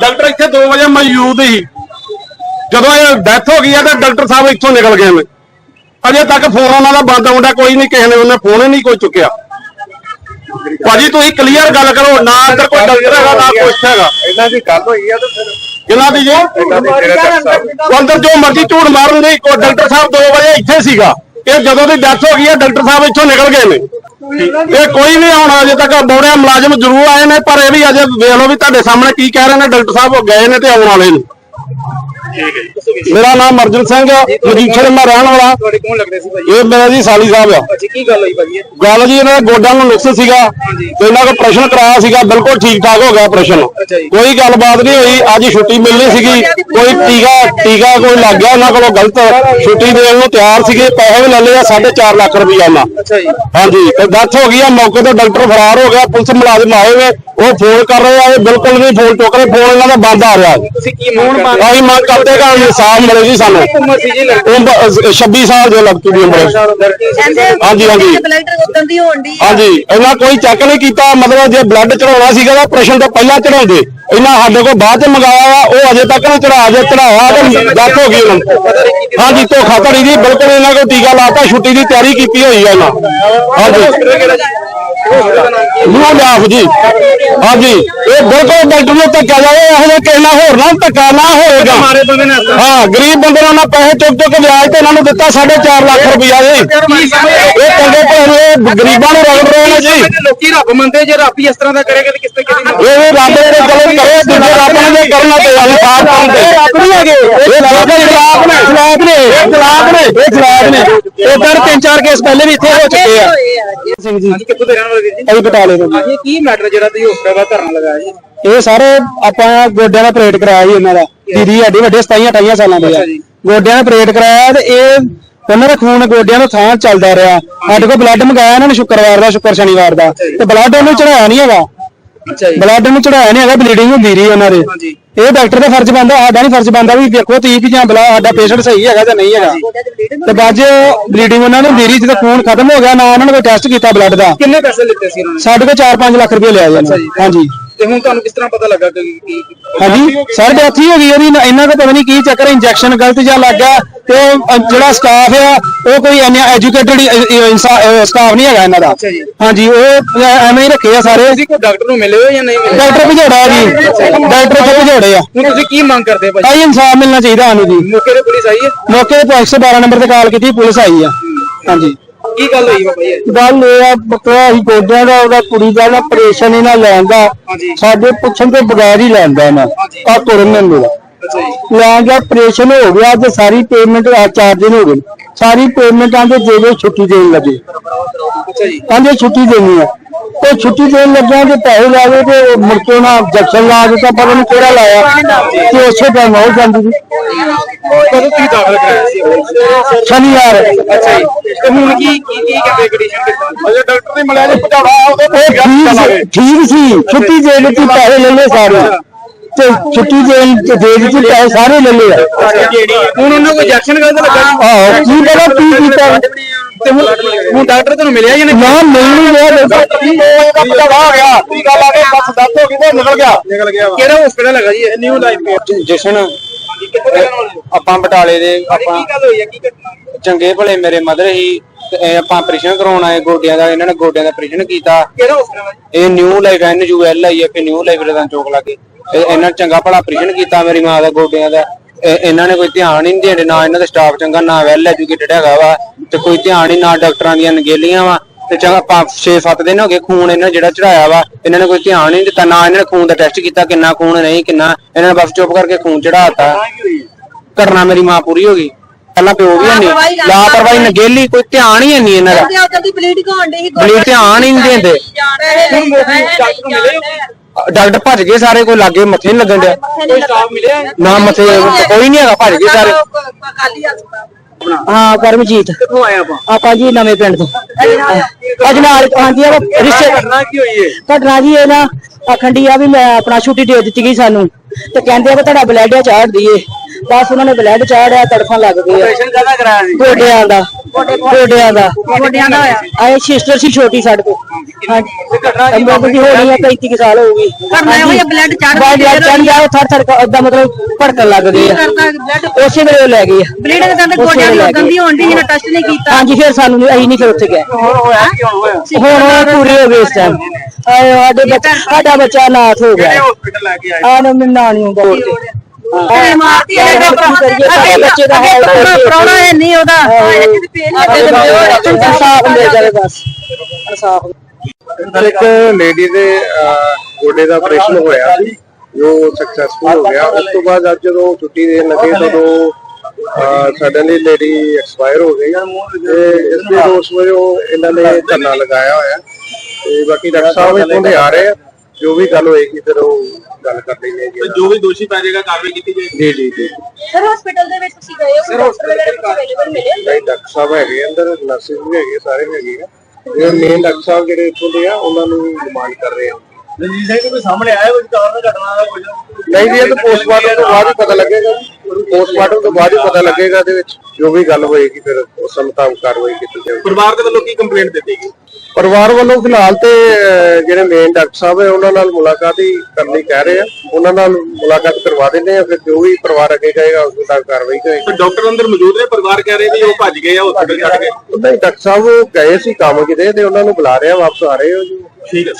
Doctor ਇੱਥੇ 2 ਵਜੇ ਮੌਜੂਦ ਸੀ। ਜਦੋਂ ਇਹ ਡੈਥ ਹੋ ਗਈ ਹੈ ਤਾਂ ਡਾਕਟਰ ਸਾਹਿਬ ਇੱਥੋਂ ਨਿਕਲ ਗਏ ਨੇ। ਅਜੇ ਤੱਕ ਫੋਨ ਉਹਨਾਂ ਦਾ ਬੰਦ ਆਉਂਦਾ ਕੋਈ ਨਹੀਂ ਕਿਸੇ ਨੇ ਉਹਨੇ ਫੋਨ ਹੀ ਨਹੀਂ ਕੋਈ ਚੁੱਕਿਆ। ਭਾਜੀ ਤੁਸੀਂ ਕਲੀਅਰ ਗੱਲ ਕਰੋ ਨਾ ਅੰਦਰ ਕੋਈ ਡਾਕਟਰ ਹੈਗਾ ਨਾ ਕੁਛ ਹੈਗਾ। ਇਹਨਾਂ ਦੀ ਗੱਲ ਹੋਈ ਆ ਤਾਂ ਫਿਰ ਕਿਹਨਾਂ ਦੀ ਜੀ? ਅੰਦਰ ਜੋ ਮਰਜ਼ੀ ਝੂਠ ਮਾਰਨ ਦੀ ਕੋਈ ਡਾਕਟਰ ਸਾਹਿਬ 2 ਵਜੇ ਇੱਥੇ ਸੀਗਾ। ਇਹ ਜਦੋਂ ਦੀ ਡੈਥ ਹੋ ਗਈ ਹੈ, ਡਾਕਟਰ ਸਾਹਿਬ ਇੱਥੋਂ ਨਿਕਲ ਗਏ ਨੇ। ਇਹ ਕੋਈ ਨਹੀਂ ਹੁਣ ਅਜੇ ਤੱਕ ਬੋੜਿਆ ਮੁਲਾਜ਼ਮ ਜ਼ਰੂਰ ਆਏ ਨੇ, ਪਰ ਇਹ ਵੀ ਅਜੇ ਵੇਖ ਲਓ ਵੀ ਤੁਹਾਡੇ ਸਾਹਮਣੇ ਕੀ ਕਹਿ ਰਹੇ ਨੇ, ਡਾਕਟਰ ਸਾਹਿਬ ਉਹ ਗਏ ਨੇ ਤੇ ਆਉਣ ਵਾਲੇ ਨੇ। ਠੀਕ ਹੈ ਜੀ ਦੱਸੋ ਜੀ ਮੇਰਾ ਨਾਮ ਅਰਜਨ ਸਿੰਘ ਮਜੀਠੇ ਦਾ ਮੈਂ ਰਹਿਣ ਵਾਲਾ। ਤੁਹਾਡੇ ਕੌਣ ਲੱਗਦੇ ਸੀ ਭਾਈ ਇਹ ਮੇਰਾ ਜੀ ਸਾਲੀ ਸਾਹਿਬ ਆ। ਅੱਛਾ ਕੀ ਗੱਲ ਹੋਈ ਭਾਈ ਇਹ? ਗੱਲ ਜੀ ਇਹਨਾਂ ਦੇ ਗੋਡਿਆਂ ਨੂੰ ਨੁਕਸ ਸੀਗਾ ਤੇ ਇਹਨਾਂ ਦਾ ਆਪਰੇਸ਼ਨ ਕਰਾਇਆ ਸੀਗਾ ਬਿਲਕੁਲ ਠੀਕ ਠਾਕ ਹੋ ਗਿਆ ਅੱਛਾ ਜੀ। ਕੋਈ ਗੱਲਬਾਤ ਨਹੀਂ ਹੋਈ ਅੱਜ ਛੁੱਟੀ ਮਿਲਣੀ ਸੀਗੀ ਕੋਈ ਟੀਕਾ ਟੀਕਾ ਕੋਈ ਲੱਗ ਗਿਆ ਉਹਨਾਂ ਕੋਲੋਂ ਗਲਤ ਛੁੱਟੀ ਦੇਣ ਨੂੰ ਤਿਆਰ ਸੀਗੇ ਪੈਸੇ ਵੀ ਲੈ ਲਏ ਆ 4.5 ਲੱਖ ਰੁਪਈਆ ਉਹਨਾਂ। ਅੱਛਾ ਜੀ। ਹਾਂਜੀ ਤੇ ਡੈਥ ਹੋ ਗਈ ਆ ਮੌਕੇ ਤੇ ਡਾਕਟਰ ਫਰਾਰ ਹੋ ਗਿਆ ਪੁਲਿਸ ਮੁਲਾਜ਼ਮ ਆਏ ਨੇ ਉਹ ਫੋਨ ਕਰ ਰਹੇ ਆ ਇਹ ਬਿਲਕੁਲ ਨਹੀਂ ਫੋਨ ਚੁੱਕ ਰਹੇ ਫੋਨ ਇਹਨਾਂ ਦਾ ਬੰਦ ਆ ਰਿਹਾ। ਤੁਸੀਂ ਕੀ ਮੰਗ ਕਰਦੇ ਅਸੀਂ ਮੰਗ ਕਰਦੇ ਕਿ ਇਨਸਾਫ ਮਿਲੇ ਜੀ ਸਾਨੂੰ। ਉਮਰ ਸੀ ਜੀ ਲੜਕੀ ਉਮਰ, ਅਹ, 26 ਸਾਲ ਦੇ ਲੜਕੀ ਦੀ ਉਮਰ ਹਾਂਜੀ, ਹਾਂਜੀ। ਬਲੱਡ ਉਦੋਂ ਦੀ ਹੋਣ ਦੀ ਹਾਂਜੀ ਇਹਨਾਂ ਕੋਈ ਚੈੱਕ ਨਹੀਂ ਕੀਤਾ ਮਤਲਬ ਜੇ ਬਲੱਡ ਚੜਾਉਣਾ ਸੀਗਾ ਤਾਂ ਆਪਰੇਸ਼ਨ ਤੋਂ ਪਹਿਲਾਂ ਚੜਾਉਂਦੇ ਇਹਨਾਂ ਸਾਡੇ ਕੋਲ ਬਾਅਦ ਚ ਮੰਗਾਇਆ ਵਾ ਉਹ ਅਜੇ ਤੱਕ ਨਹੀਂ ਚੜਾ ਜੇ ਚੜਾਇਆ ਤੇ ਡੈਥ ਹੋ ਗਈ ਉਹਨਾਂ ਦੀ ਹਾਂਜੀ ਧੋਖਾ ਧੜੀ ਦੀ ਬਿਲਕੁਲ ਇਹਨਾਂ ਕੋਲ ਟੀਕਾ ਲਾਤਾ ਛੁੱਟੀ ਦੀ ਤਿਆਰੀ ਕੀਤੀ ਹੋਈ ਹੈ ਇਹਨਾਂ। ਹਾਂਜੀ। ਹਸਪੀਟਲ ਕਿਹੜਾ ਜੀ। ਹਾਂਜੀ ਇਹ ਬਿਲਕੁਲ ਡਾਕਟਰ ਨੂੰ ਧੱਕਾ ਜਾਵੇ ਇਹੋ ਜਿਹਾ ਕਿਸੇ ਨਾਲ ਹੋਰ ਨਾ ਧੱਕਾ ਨਾ ਹੋਏਗਾ। ਮਾਰੇ ਬੰਦੇ ਨੇ ਹੱਥ। ਹਾਂ ਗਰੀਬ ਬੰਦੇ ਨਾਲ ਪੈਸੇ ਚੁੱਕ ਚੁੱਕ ਵਿਆਜ ਤੇ ਇਹਨਾਂ ਨੂੰ ਦਿੱਤਾ 4.5 ਲੱਖ ਰੁਪਇਆ ਜੀ। ਇਹ ਚੰਗੇ ਭਲੇ ਗਰੀਬਾਂ ਨੂੰ ਰਗੜ ਰਹੇ ਨੇ ਜੀ। ਲੋਕੀ ਰੱਬ ਮੰਨਦੇ ਜੇ ਰੱਬ ਹੀ ਇਸ ਤਰ੍ਹਾਂ ਦਾ ਕਰੇਗਾ ਤੇ ਕਿਸ ਤੇ ਕਿਹਦੀ ਇਹ ਵੀ ਰੱਬ ਦੇ ਚਲੋ ਕਰੇ ਦੂਜੇ ਰੱਬ ਨੇ ਕਰਨਾ ਤੇ ਸਾਥ ਪਾਉਂਦੇ ਰੱਬ ਨਹੀਂ ਹੈਗੇ। ਇਹ ਰੱਬ ਦੇ ਜਲਾਬ ਨੇ। ਜਲਾਬ ਨੇ। ਇਹ ਜਲਾਬ ਨੇ। ਇਹ ਨੇ। ਤਿੰਨ ਚਾਰ ਕੇਸ ਪਹਿਲੇ ਵੀ ਇੱਥੇ ਹੋ ਚੁੱਕੇ ਆ। ਸਿੰਘ ਜੀ। ਹਾਂਜੀ ਕਿੱਥੋਂ ਦੇ ਰਹਿਣ ਵਾਲੇ ਵੀਰ ਜੀ? ਅਸੀਂ ਬਟਾਲੇ ਤੋਂ ਹਾਂਜੀ ਕੀ ਮੈਟਰ ਜਿਹੜਾ ਤੁਸੀਂ ਹਸਪੀਟਲ ਦਾ ਧਰਨਾ ਲਗਾਇਆ ਜੀ? ਇਹ ਸਾਰੇ ਆਪਾਂ ਗੋਡਿਆਂ ਦਾ ਆਪਰੇਟ ਕਰਾਇਆ ਜੀ ਇਹਨਾਂ ਦਾ। ਦੀਦੀ ਸਾਡੀ ਵੱਡੇ 27 28 ਸਾਲਾਂ ਦੇ ਆ। ਅੱਛਾ ਜੀ। ਗੋਡਿਆਂ ਦਾ ਆਪਰੇਟ ਕਰਾਇਆ ਤੇ ਇਹ ਉਹਨਾਂ ਦਾ ਖੂਨ ਗੋਡਿਆਂ ਤੋਂ ਥਾਂ ਚੱਲਦਾ ਰਿਹਾ। ਸਾਡੇ ਕੋਲ ਬਲੱਡ ਮੰਗਾਇਆ ਇਹਨਾਂ ਨੇ ਸ਼ੁੱਕਰਵਾਰ ਦਾ ਸ਼ੁੱਕਰ ਸ਼ਨੀਵਾਰ ਦਾ। ਤੇ ਬਲੱਡ ਉਹਨੂੰ ਚੜਾਇਆ ਨਹੀਂ ਹੈਗਾ। ਅੱਛਾ ਜੀ। ਬਲੱਡ ਨੂੰ ਚੜਾਇਆ ਨਹੀਂ ਹੈਗਾ ਬਲੀਡਿੰਗ ਹੁੰਦੀ ਰਹੀ ਉਹਨਾਂ ਦੇ। ਹਾਂਜੀ। ਇਹ ਡਾਕਟਰ ਦਾ ਫਰਜ਼ ਬੰਦਾ ਸਾਡਾ ਨਹੀਂ ਫਰਜ਼ ਬੰਦਾ ਵੀ ਦੇਖੋ ਤੁਸੀਂ ਵੀ ਜਾਂ ਬਲਾ ਸਾਡਾ ਪੇਸ਼ੈਂਟ ਸਹੀ ਹੈਗਾ ਜਾਂ ਨਹੀਂ ਹੈਗਾ। ਤੇ ਬਾਅਦ ਬਲੀਡਿੰਗ ਉਹਨਾਂ ਨੂੰ ਹੁੰਦੀ ਰਹੀ ਜਦੋਂ ਖੂਨ ਖਤਮ ਹੋ ਗਿਆ ਨਾ ਉਹਨਾਂ ਨੇ ਕੋਈ ਟੈਸਟ ਕੀਤਾ ਬਲੱਡ ਦਾ। ਕਿੰਨੇ ਪੈਸੇ ਲਿੱਤੇ ਸੀ ਉਹਨਾਂ ਨੇ? ਸਾਡੇ ਕੋਲ 4-5 ਲੱਖ ਰੁਪਏ ਲਿਆ ਜੀ। ਉਹਨਾਂ ਨੇ। ਹਾਂਜੀ। ਤੇ ਹੁਣ ਤੁਹਾਨੂੰ ਕਿਸ ਤਰ੍ਹਾਂ ਪਤਾ ਲੱਗਾ ਕਿ ਕੀ ਹਾਂਜੀ। ਸਰ ਡੈਥ ਹੀ ਹੋ ਗਈ ਉਹਦੀ ਨਾ- ਇਹਨਾਂ ਦਾ ਪਤਾ ਨਹੀਂ ਕੀ ਚੱਕਰ ਇੰਜੈਕਸ਼ਨ ਗਲਤ ਜਾਂ ਲੱਗ ਗਿਆ। ਤੇ ਉਹ, ਜਿਹੜਾ ਸਟਾਫ ਆ ਉਹ ਕੋਈ ਇੰਨਾ ਐਜੂਕੇਟਡ ਸਟਾਫ ਨਹੀਂ ਹੈਗਾ ਇਹਨਾਂ ਦਾ। ਹਾਂਜੀ ਉਹ ਐਵੇਂ ਹੀ ਰੱਖੇ ਆ ਸਾਰੇ। ਤੁਸੀਂ ਕੋਈ ਡਾਕਟਰ ਨੂੰ ਮਿਲੇ ਹੋ ਜਾਂ ਨਹੀਂ ਮਿਲੇ? ਡਾਕਟਰ ਭਜੋੜਾ ਜੀ। ਡਾਕਟਰ ਤੋਂ ਭਜੋੜੇ ਆ। ਹੁਣ ਤੁਸੀਂ ਕੀ ਮੰਗ ਕਰਦੇ ਭਾਈ ਭਾਈ ਇਨਸਾਫ ਮਿਲਣਾ ਚਾਹੀਦਾ ਸਾਨੂੰ ਜੀ। ਮੌਕੇ ਤੇ ਪੁਲਿਸ ਆਈ ਹੈ? ਮੌਕੇ ਤੇ 112 ਨੰਬਰ ਤੇ ਕਾਲ ਕੀਤੀ ਪੁਲਿਸ ਆਈ ਆ। ਹਾਂਜੀ। ਕੀ ਗੱਲ ਹੋਈ ਬਾਬਾ ਜੀ? ਗੱਲ ਇਹ ਆ ਬਕਰਾ ਹੀ ਗੋਡਿਆਂ ਦਾ ਉਹਦਾ ਕੁੜੀ ਦਾ ਨਾ ਆਪਰੇਸ਼ਨ ਇਹਨਾਂ ਲੈਣ ਦਾ। ਹਾਂਜੀ। ਸਾਡੇ ਪੁੱਛਣ ਤੋਂ ਬਗੈਰ ਹੀ ਲੈਂਦਾ ਨਾ। ਆ ਤੁਰਨ ਨਹੀਂ ਮੇਰਾ ਲੈਣ ਦਾ ਆਪਰੇਸ਼ਨ ਹੋ ਗਿਆ ਤੇ ਸਾਰੀ ਪੇਮੈਂਟ ਆ ਚਾਰ ਦਿਨ ਹੋ ਗਏ। ਸਾਰੀ ਪੇਮੈਂਟ ਆਂਦੇ ਦੇ ਦੇ ਛੁੱਟੀ ਦੇਣ ਲੱਗੇ। ਅੱਛਾ ਜੀ ਆਂਦੇ ਛੁੱਟੀ ਦੇਣੀ ਆ। ਤੇ ਛੁੱਟੀ ਦੇਣ ਲੱਗਿਆ ਤੇ ਪੈਸੇ ਲਾ ਦੇ ਤੇ ਮੁੜ ਕੇ ਨਾ ਜਕਸ਼ਨ ਲਾ ਦਿੱਤਾ ਪਤਾ ਨਹੀਂ ਕਿਹੜਾ ਲਾਇਆ? ਤੇ ਉਸੇ ਟਾਈਮ ਹੋ ਜਾਂਦੀ ਸੀ। ਕਦੋਂ ਤੁਸੀਂ ਦਾਖਲ ਕਰਾਇਆ ਸੀ? ਸ਼ਨੀਵਾਰ। ਅੱਛਾ ਜੀ। ਤੇ ਹੁਣ ਕੀ ਕੀ ਕੀ ਕਹਿੰਦੇ ਕੰਡੀਸ਼ਨ ਅਜੇ ਡਾਕਟਰ ਨੇ ਮਿਲਿਆ ਜੀ ਪਟਾਵਾ ਉਹਦੇ ਠੀਕ ਠੀਕ ਸੀ ਛੁੱਟੀ ਦੇ ਦਿੱਤੀ ਪੈਸੇ ਲੈ ਲਏ ਸਾਰੇ। ਤੇ ਛੁੱਟੀ ਦੇ ਦੇ ਦਿੱਤੀ ਪੈਸੇ ਸਾਰੇ ਲੈ ਲਏ ਆ। ਹੁਣ ਉਹਨਾਂ ਕੋਈ ਇੰਜੈਕਸ਼ਨ ਗਲਤ ਲੱਗਾ ਜੀ ਆਹੋ ਕੀ ਪਤਾ ਕੀ ਕੀਤਾ। ਤੇ ਹੁਣ ਹੁਣ ਡਾਕਟਰ ਤੁਹਾਨੂੰ ਮਿਲਿਆ ਜਾਂ ਨਹੀਂ? ਨਾ ਮਿਲ ਨਹੀਂ ਰਿਹਾ ਡਾਕਟਰ ਪਟਾਵਾ ਆ ਗਿਆ? ਟੀਕਾ ਲਾ ਕੇ ਬਸ ਦੱਸ ਹੋ ਗਈ ਤੇ ਨਿਕਲ ਗਿਆ? ਨਿਕਲ ਗਿਆ ਕਿਹੜਾ ਹਸਪੀਟਲ ਹੈਗਾ ਜੀ? ਇਹ ਨਿਊ ਲਾਈਫ ਜਸ਼ਨ। ਦੇ? ਆਪਾਂ ਬਟਾਲੇ ਦੇ ਕੀ ਗੱਲ ਹੋਈ ਹੈ ਕੀ ਘਟਨਾ? ਚੰਗੇ ਭਲੇ ਮੇਰੇ ਮਦਰ ਹੀ ਤੇ ਇਹ ਆਪਾਂ ਆਪਰੇਸ਼ਨ ਕਰਾਉਣ ਆਏ ਗੋਡਿਆਂ ਦਾ ਇਹਨਾਂ ਨੇ ਗੋਡਿਆਂ ਦਾ ਆਪਰੇਸ਼ਨ ਕੀਤਾ। ਕਿਹੜਾ ਹਸਪੀਟਲ? ਇਹ new life N U L I F new life ਰਦਾਂ ਚੌਕ ਲਾਗੇ ਇਹ- ਇਹਨਾਂ ਨੇ ਚੰਗਾ ਭਲਾ ਆਪਰੇਸ਼ਨ ਕੀਤਾ ਮੇਰੀ ਮਾਂ ਦਾ ਗੋਡਿਆਂ ਦਾ। ਇਹ- ਇਹਨਾਂ ਨੇ ਕੋਈ ਧਿਆਨ ਹੀ ਨਹੀਂ ਦੇਣ ਨਾ ਇਹਨਾਂ ਦਾ ਸਟਾਫ ਚੰਗਾ ਨਾ ਵੈਲ ਐਜੂਕੇਟਡ ਹੈਗਾ ਵਾ। ਤੇ ਕੋਈ ਧਿਆਨ ਹੀ ਨਾ ਡਾਕਟਰਾਂ ਦੀਆਂ ਨਗੇਲੀਆਂ ਵਾ। ਤੇ ਚੰਗਾ 6-7 ਦਿਨ ਹੋ ਗਏ ਖੂਨ ਇਹਨਾਂ ਜਿਹੜਾ ਚੜਾਇਆ ਵਾ ਇਹਨਾਂ ਨੇ ਕੋਈ ਧਿਆਨ ਹੀ ਨਹੀਂ ਦਿੱਤਾ ਨਾ ਇਹਨਾਂ ਨੇ ਖੂਨ ਦਾ ਟੈਸਟ ਕੀਤਾ ਕਿੰਨਾ ਖੂਨ ਨਹੀਂ ਕਿੰਨਾ। ਇਹਨਾਂ ਨੇ ਬਸ ਚੁੱਪ ਕਰਕੇ ਖੂਨ ਚੜਾਤਾ ਘਟਨਾ ਮੇਰੀ ਮਾਂ ਪੂਰੀ ਹੋ ਗਈ। ਪਹਿਲਾਂ ਪਿਓ ਵੀ ਨਹੀਂ ਲਾਪਰਵਾਹੀ ਨਾਲ- ਲਾਪਰਵਾਹੀ ਨਗੇਲੀ ਕੋਈ ਧਿਆਨ ਹੀ ਨਹੀਂ ਇਹਨਾਂ ਦਾ। ਤੇ ਉਦੋਂ ਦੀ ਬਲੀਡਿੰਗ ਹੋਣ ਦੀ ਬਲੀਡ ਧਿਆਨ ਹੀ ਨਹੀਂ ਦਿੰਦੇ। ਹੁਣ ਡਾਕਟਰ ਨੂੰ ਮਿਲੇ। ਹੋ? ਡਾਕਟਰ ਭੱਜ ਗਏ ਸਾਰੇ ਕੋਈ ਲਾਗੇ ਮੱਥੇ ਨਹੀਂ ਲੱਗਣ ਡਿਆ। ਕੋਈ ਸਟਾਫ ਮਿਲਿਆ? ਨਾ ਮੱਥੇ ਕੋਈ ਨਹੀਂ ਹੈਗਾ ਭੱਜ ਗਏ ਸਾਰੇ। ਕਾਲੀ ਹਸਪਤਾਲ ਹਾਂ ਕਰਮਜੀਤ ਕਿੱਥੋਂ ਆਏ ਆਪਾਂ? ਆਪਾਂ ਜੀ ਨਵੇਂ ਪਿੰਡ ਤੋਂ। ਅੱਜ ਨਾਲ ਹਾਂਜੀ ਆ। ਰਿਸ਼ਤੇ ਘਟਨਾ ਕੀ ਹੋਈ ਹੈ ਘਟਨਾ ਜੀ ਇਹ ਨਾ ਅਖੰਡੀ ਆ ਵੀ ਮੈਂ ਆਪਣਾ ਛੁੱਟੀ ਦੇ ਦਿੱਤੀ ਗਈ ਸਾਨੂੰ। ਤੇ ਕਹਿੰਦੇ ਆ ਕਿ ਤੁਹਾਡਾ ਬਲੱਡ ਚਾੜ ਦਈਏ। ਬਸ ਉਹਨਾਂ ਨੇ ਬਲੱਡ ਚਾੜਿਆ ਤੜਫਣ ਲੱਗ ਗਏ ਆ। ਆਪਰੇਸ਼ਨ ਕਾਹਦਾ ਕਰਾਇਆ ਸੀ? ਗੋਡਿਆਂ ਦਾ ਗੋਡਿਆਂ ਦਾ। ਗੋਡਿਆਂ ਦਾ ਹੋਇਆ? ਆਏ ਸਿਸਟਰ ਸੀ ਛੋਟੀ ਸਾਡੇ ਕੋਲ। ਹਾਂਜੀ। ਅੰਬਰ ਦੀ ਹੋਣੀ ਆ 35 ਕੁ ਸਾਲ ਹੋ ਗਈ ਕਰਨਾ ਜਿਹਾ blood ਚੜ੍ਹ ਬਲੱਡ ਚੜ ਗਿਆ ਥਰ ਥਰ ਓਦਾਂ ਮਤਲਬ ਭੜਕਣ ਲੱਗ ਗਏ ਆ। ਬਲੱਡ ਉਸੇ ਵੇਲੇ ਉਹ ਲੈ ਗਏ ਆ। ਬਲੀਡਿੰਗ ਉਸੇ ਗੋਡਿਆਂ ਦੀ ਉਦੋਂ। ਦੀ ਹੋਣ ਦੀ ਜਿਹਨੇ ਟੈਸਟ ਨਹੀਂ ਕੀਤਾ। ਹਾਂਜੀ ਫਿਰ ਸਾਨੂੰ ਅਸੀਂ ਨਹੀਂ ਫਿਰ ਉੱਥੇ ਗਏ। ਹੁਣ ਹੋਇਆ ਹੁਣ ਹੋਇਆ? ਪੂਰੇ ਹੋ ਗਏ ਇਸ ਟਾਈਮ ਆਏ ਸਾਡੇ ਬੱਚਾ ਸਾਡਾ ਬੱਚਾ ਨਾਥ ਹੋ ਗਿਆ। ਹਸਪੀਟਲ ਲੈ ਕੇ ਆਏ? ਆ ਨਾ ਮੈਨੂੰ ਨਹੀਂ ਹੁੰਦਾ ਮਾਰਤੀ ਬੱਚੇ ਦਾ। ਪ੍ਰਾਹੁਣਾ ਹੈ ਨਹੀਂ ਉਹਦਾ। ਇਹ ਕਿਤੇ ਪੇਨ ਸਾਡੇ ਲੱਗੇ ਬੱਚੇ ਦਾ ਇਨਸਾਫ ਮਿਲ ਜਾਵੇ ਬਸ। ਇਨਸਾਫ ਇੱਕ ਲੇਡੀ ਦੇ ਅਹ, ਗੋਡੇ ਦਾ ਆਪਰੇਸ਼ਨ ਹੋਇਆ। ਸੀ ਜੋ ਸਕਸੈਸਫੁਲ ਹੋ ਗਿਆ। ਉਸ ਤੋਂ ਬਾਅਦ ਅੱਜ ਜਦੋਂ ਛੁੱਟੀ ਦੇਣ ਲੱਗੇ ਤਦੋਂ ਸਡਨਲੀ ਲੇਡੀ ਐਕਸਪਾਇਰ ਹੋ ਗਈ ਤੇ ਇਸ ਦੇ ਰੋਸ ਵਜੋਂ ਇਹਨਾਂ ਨੇ ਧਰਨਾ ਲਗਾਇਆ ਹੋਇਆ। ਤੇ ਬਾਕੀ ਡਾਕਟਰ ਸਾਹਿਬ ਇੱਥੋਂ ਦੇ ਆ ਰਹੇ ਆ। ਜੋ ਵੀ ਗੱਲ ਹੋਏਗੀ ਫਿਰ ਉਹ ਗੱਲ ਕਰ ਲੈਂਦੇ ਜੀ। ਜੋ ਵੀ ਦੋਸ਼ੀ ਪੈ ਜਾਏਗਾ ਕਾਰਵਾਈ ਕੀਤੀ ਜਾਏਗੀ। ਜੀ ਜੀ ਜੀ। ਸਰ ਹਸਪੀਟਲ ਦੇ ਵਿੱਚ ਤੁਸੀਂ ਗਏ ਹੋ ਡਾਕਟਰ ਵਗੈਰਾ ਕੁਝ ਅਵੇਲੇਬਲ ਮਿਲੇ ਨਹੀਂ ਡਾਕਟਰ ਸਾਹਿਬ ਹੈਗੇ ਅੰਦਰ ਨਰਸਿਸ ਵੀ ਹੈਗੇ ਸਾਰੇ ਹੈਗੇ ਆ। ਜਿਹੜੇ ਮੇਨ ਡਾਕਟਰ ਸਾਹਿਬ ਜਿਹੜੇ ਇੱਥੋਂ ਦੇ ਆ ਉਹਨਾਂ ਨੂੰ ਡਿਮਾਂਡ ਕਰ ਰਹੇ ਆ। ਰਣਜੀਤ ਸਿੰਘ ਕੋਈ ਸਾਹਮਣੇ ਆਇਆ ਕੋਈ ਕਾਰਨ ਘਟਨਾ ਦਾ ਕੁਝ ਨਹੀਂ ਜੀ ਇਹ ਤਾਂ ਪੋਸਟਮਾਰਟਮ ਤੋਂ ਬਾਅਦ ਹੀ ਪਤਾ ਲੱਗੇਗਾ ਪੋਸਟਮਾਰਟਮ ਤੋਂ ਬਾਅਦ ਹੀ ਪਤਾ ਲੱਗੇਗਾ ਇਹਦੇ ਵਿੱਚ ਜੋ ਵੀ ਗੱਲ ਹੋਏਗੀ ਫਿਰ ਉਸ ਮੁਤਾਬਕ ਕਾਰਵਾਈ ਕੀਤੀ ਜਾਵੇਗੀ ਪਰਿਵਾਰ ਦੇ ਵੱਲੋਂ ਕੀ ਕੰਪਲੇਂਟ ਦਿੱਤੀ ਗਈ? ਪਰਿਵਾਰ ਵੱਲੋਂ ਫਿਲਹਾਲ ਤੇ ਅਹ, ਜਿਹੜੇ ਮੇਨ ਡਾਕਟਰ ਸਾਹਿਬ ਹੈ ਉਹਨਾਂ ਨਾਲ ਮੁਲਾਕਾਤ ਹੀ ਕਰਨ ਕਹਿ ਰਹੇ ਆ। ਉਹਨਾਂ ਨਾਲ ਮੁਲਾਕਾਤ ਕਰਵਾ ਦਿੰਦੇ ਆ ਫਿਰ ਜੋ ਵੀ ਪਰਿਵਾਰ ਅੱਗੇ ਕਹੇਗਾ ਉਸ ਮੁਤਾਬਕ ਕਾਰਵਾਈ ਕਰੇਗੀ ਤੇ ਡਾਕਟਰ ਅੰਦਰ ਮੌਜੂਦ ਨੇ ਪਰਿਵਾਰ ਕਹਿ ਰਹੇ ਵੀ ਉਹ ਭੱਜ ਗਏ ਆ ਹਸਪੀਟਲ ਛੱਡ ਕੇ ਨਹੀਂ ਡਾਕਟਰ ਸਾਹਿਬ ਗਏ ਸੀ ਕੰਮ ਕਿਤੇ ਤੇ ਉਹਨਾਂ ਨੂੰ ਬੁਲਾ ਰਹੇ ਵਾਪਸ ਆ ਰਹੇ ਹੋ ਜੀ। ਠੀਕ ਹੈ।